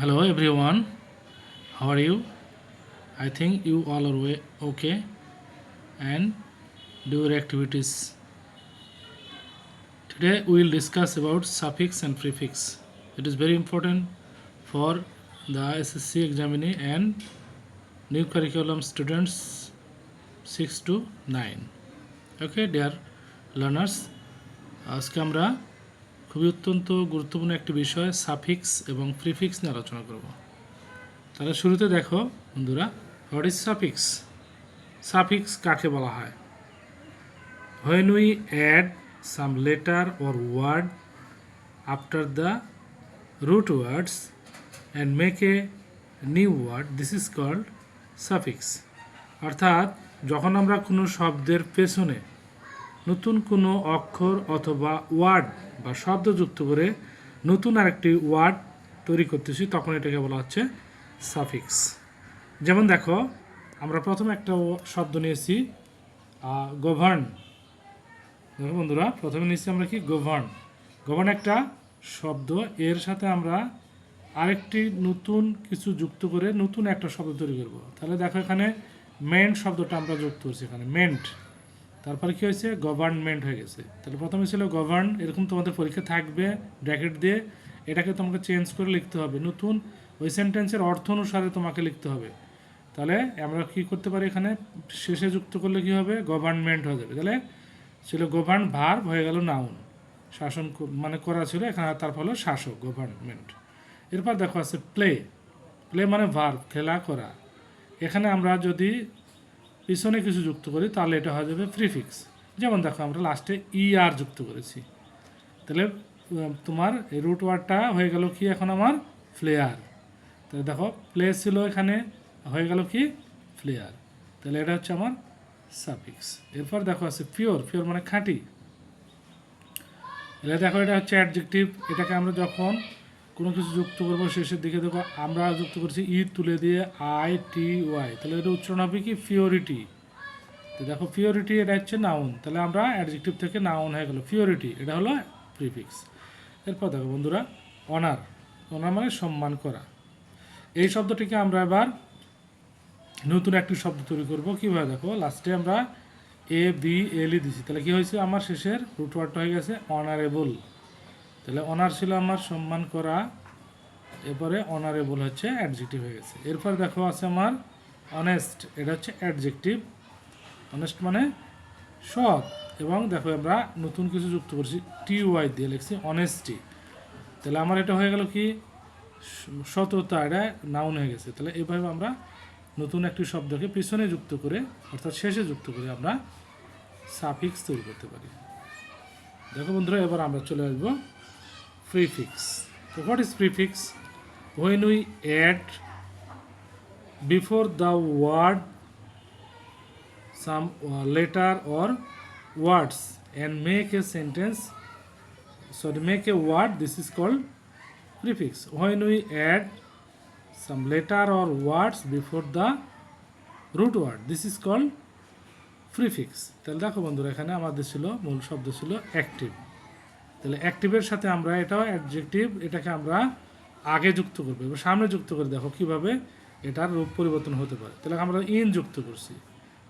Hello everyone, how are you? I think you all are way okay and do your activities. Today we will discuss about suffix and prefix. It is very important for the SSC examinee and new curriculum students 6 to 9. Okay, dear learners, আজকে আমরা খুবই অত্যন্ত গুরুত্বপূর্ণ একটি বিষয় suffix এবং prefix নিয়ে আলোচনা করব। তাহলে শুরুতে দেখো বন্ধুরা হোয়াট ইজ সাফিক্স সাফিক্স কাকে বলা হয়? When we add some letter or word after the root words and make a new word this is called suffix অর্থাৎ, যখন আমরা কোনো শব্দের পেছনে নতুন কোনো অক্ষর অথবা ওয়ার্ড বা শব্দ যুক্ত করে নতুন আরেকটি ওয়ার্ড তৈরি করতেছি, তখন এটাকে বলা হচ্ছে সাফিক্স যেমন দেখো, আমরা প্রথমে একটা শব্দ নিয়েছি গভার্ন দেখো বন্ধুরা, প্রথমে নিয়েছি আমরা কি? গভার্ন গভার্ন একটা শব্দ, এর সাথে আমরা আরেকটি নতুন কিছু যুক্ত করে নতুন একটা শব্দ তৈরি করব। তাহলে দেখো এখানে মেন্ট শব্দটা আমরা যুক্ত করছি এখানে মেন্ট তারপরে কি হয়েছে? গভর্নমেন্ট হয়ে গেছে। তাহলে প্রথমে ছিল গভর্ন এরকম তোমাদের পরীক্ষা থাকবে ব্র্যাকেট দিয়ে এটাকে তোমাকে চেঞ্জ করে লিখতে হবে। নতুন ওই সেন্টেন্সের অর্থ অনুসারে তোমাকে লিখতে হবে। তাহলে আমরা কি করতে পারি এখানে? শেষে যুক্ত করলে কি হবে? গভর্নমেন্ট হয়ে যাবে। তাহলে ছিল গভর্ন ভার্ব হয়ে গেল নাউন শাসন মানে করা ছিল, এখানে তার ফলে শাসক গভর্নমেন্ট এরপর দেখো আছে প্লে প্লে মানে ভার্ব খেলা, করা। এখানে আমরা যদি পিছনে কিছু যুক্ত করি, তাহলে এটা হয়ে যাবে প্রিফিক্স যেমন দেখো, আমরা লাস্টে ই আর যুক্ত করেছি। তাহলে তোমার এই রুট ওয়ার্ডটা হয়ে গেল কি এখন আমার? ফ্লেয়ার তাহলে দেখো প্লে ছিল এখানে, হয়ে গেল কি? ফ্লেয়ার তাহলে এটা হচ্ছে আমার সাফিক্স এরপর দেখো আছে পিওর পিওর মানে খাঁটি। তাহলে দেখো এটা হচ্ছে অ্যাডজেক্টিভ এটাকে আমরা যখন কোনো কিছু যুক্ত করব, শেষের দিকে দেখো আমরা যুক্ত করছি ই তুলে দিয়ে আই টি ওয়াই। তাহলে এটা উচ্চারণ হবে কি? ফিওরিটি তো দেখো ফিওরিটি এটা হচ্ছে নাউন তাহলে আমরা অ্যাডজেক্টিভ থেকে নাউন হয়ে গেলো। ফিওরিটি এটা হলো প্রিফিক্স এরপর দেখো বন্ধুরা অনার অনার মানে সম্মান করা। এই শব্দটিকে আমরা এবার নতুন একটি শব্দ তৈরি করব। কীভাবে? দেখো লাস্টে আমরা এ বি এল ই দিছি। তাহলে কী হয়েছে? আমার শেষের রুট ওয়ার্ডটা হয়ে গেছে অনারেবল তাহলে অনার ছিল আমার সম্মান করা, এরপরে অনারেবল হচ্ছে অ্যাডজেক্টিভ হয়ে গেছে। এরপর দেখো আছে আমার অনেস্ট এটা হচ্ছে অ্যাডজেক্টিভ অনেস্ট মানে সৎ। এবং দেখো আমরা নতুন কিছু যুক্ত করছি টি ওয়াই দিয়ে লিখছি অনেস্টি তাহলে আমার এটা হয়ে গেল কি? সততা, এটা নাউন হয়ে গেছে। তাহলে এভাবে আমরা নতুন একটি শব্দকে পিছনে যুক্ত করে, অর্থাৎ শেষে যুক্ত করে আমরা সাফিক্স তৈরি করতে পারি। দেখো বন্ধুরা, এবার আমরা চলে আসব প্রিফিক্স তো what is prefix when we add before the word some uh, letter or words and make a sentence sorry make a word this is called prefix when we add some letter or words before the root word this is called prefix তাহলে দেখো বন্ধুরা এখানে আমাদের ছিল মূল শব্দ ছিল active তাহলে অ্যাক্টিভের সাথে আমরা এটাও অ্যাডজেক্টিভ এটাকে আমরা আগে যুক্ত করব। এবার সামনে যুক্ত করে দেখো কীভাবে এটার রূপ পরিবর্তন হতে পারে। তাহলে আমরা ইন যুক্ত করছি।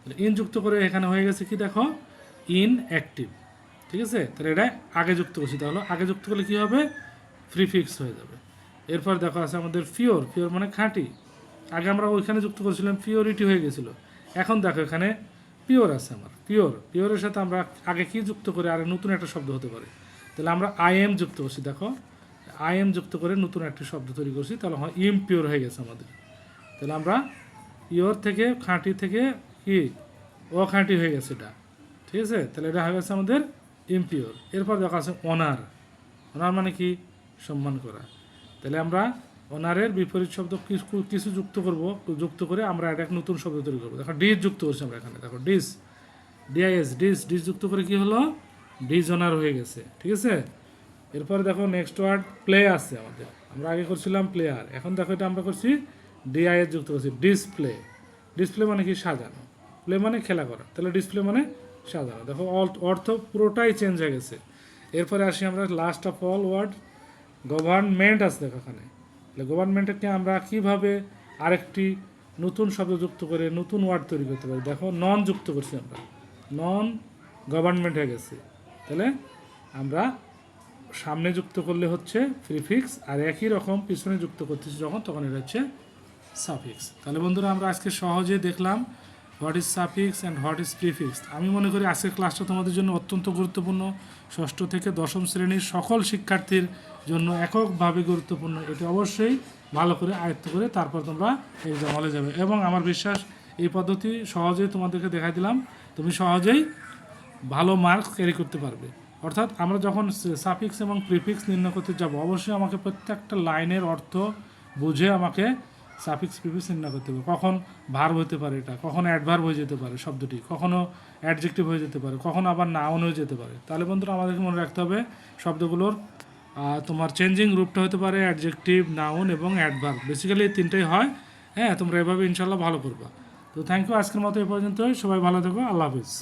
তাহলে ইন যুক্ত করে এখানে হয়ে গেছে কি দেখো? ইন অ্যাক্টিভ ঠিক আছে? তাহলে এটা আগে যুক্ত করছি। তাহলে আগে যুক্ত করলে কী হবে? প্রিফিক্স হয়ে যাবে। এরপর দেখো আছে আমাদের ফিওর ফিওর মানে খাঁটি। আগে আমরা ওইখানে যুক্ত করেছিলাম পিওরিটি হয়ে গেছিল। এখন দেখো এখানে পিওর আছে আমার পিওর পিওরের সাথে আমরা আগে কি যুক্ত করে আর নতুন একটা শব্দ হতে পারে। তাহলে আমরা আই এম যুক্ত করছি, দেখো। আই এম যুক্ত করে নতুন একটি শব্দ তৈরি করছি, তাহলে হয় ইমপিওর হয়ে গেছে আমাদের। তাহলে আমরা পিওর থেকে খাঁটি থেকে কি? অখাঁটি হয়ে গেছে এটা। ঠিক আছে? তাহলে এটা হয়ে গেছে আমাদের ইমপিওর এরপর দেখা আছে অনার অনার মানে কি? সম্মান করা। তাহলে আমরা অনারের বিপরীত শব্দ কিছু যুক্ত করব, যুক্ত করে আমরা এটা এক নতুন শব্দ তৈরি করব। দেখো ডিস যুক্ত করছি আমরা এখানে। দেখো ডিস ডিআইএস ডিস ডিস যুক্ত করে কি হলো? ডিস অনার হয়ে গেছে, ঠিক আছে? এরপরে দেখো নেক্সট ওয়ার্ড প্লে আছে আমাদের। আমরা আগে করছিলাম প্লেয়ার এখন দেখো এটা আমরা করছি ডিআইএস যুক্ত করছি ডিসপ্লে ডিসপ্লে মানে কি? সাজানো। প্লে মানে খেলা করা। তাহলে ডিসপ্লে মানে সাজানো। দেখো অর্থ পুরোটাই চেঞ্জ হয়ে গেছে। এরপরে আসি আমরা last of all word government আছে দেখো এখানে। তাহলে গভর্নমেন্টকে আমরা কীভাবে আরেকটি নতুন শব্দ যুক্ত করে নতুন ওয়ার্ড তৈরি করতে পারি? দেখো নন যুক্ত করছি আমরা। নন গভর্নমেন্ট হয়ে গেছে। তাহলে আমরা সামনে যুক্ত করলে হচ্ছে প্রিফিক্স আর একই রকম পিছনে যুক্ত করতেছি যখন, তখন এটা হচ্ছে সাফিক্স তাহলে বন্ধুরা, আমরা আজকে সহজে দেখলাম what is suffix and what is prefix আমি মনে করি আজকের ক্লাসটা তোমাদের জন্য অত্যন্ত গুরুত্বপূর্ণ। ষষ্ঠ থেকে দশম শ্রেণির সকল শিক্ষার্থীর জন্য এককভাবে গুরুত্বপূর্ণ। এটি অবশ্যই ভালো করে আয়ত্ত করে তারপর তোমরা এক্সাম হলে যাবে। এবং আমার বিশ্বাস, এই পদ্ধতি সহজেই তোমাদেরকে দেখা দিলাম। তুমি সহজেই ভালো মার্কস ক্যারি করতে পারবে। অর্থাৎ আমরা যখন সাফিক্স এবং প্রিফিক্স নির্ণয় করতে যাব, অবশ্যই আমাকে প্রত্যেকটা লাইনের অর্থ বুঝে আমাকে সাফিক্স প্রিফিক্স নির্ণয় করতে হবে। কখন ভার্ব হতে পারে এটা, কখনো অ্যাডভার্ব হয়ে যেতে পারে শব্দটি, কখনো অ্যাডজেক্টিভ হয়ে যেতে পারে, কখনো আবার নাউন হয়ে যেতে পারে। তাহলে বন্ধুরা, আমাদেরকে মনে রাখতে হবে, শব্দগুলোর তোমার চেঞ্জিং রূপটা হতে পারে অ্যাডজেক্টিভ নাউন এবং অ্যাডভার্ব বেসিক্যালি এই তিনটাই হয়। হ্যাঁ তোমরা এভাবে ইনশাল্লাহ ভালো করবা। তো থ্যাংক ইউ আজকের মতো এই পর্যন্তই। সবাই ভালো থেকো। আল্লাহ হাফিজ।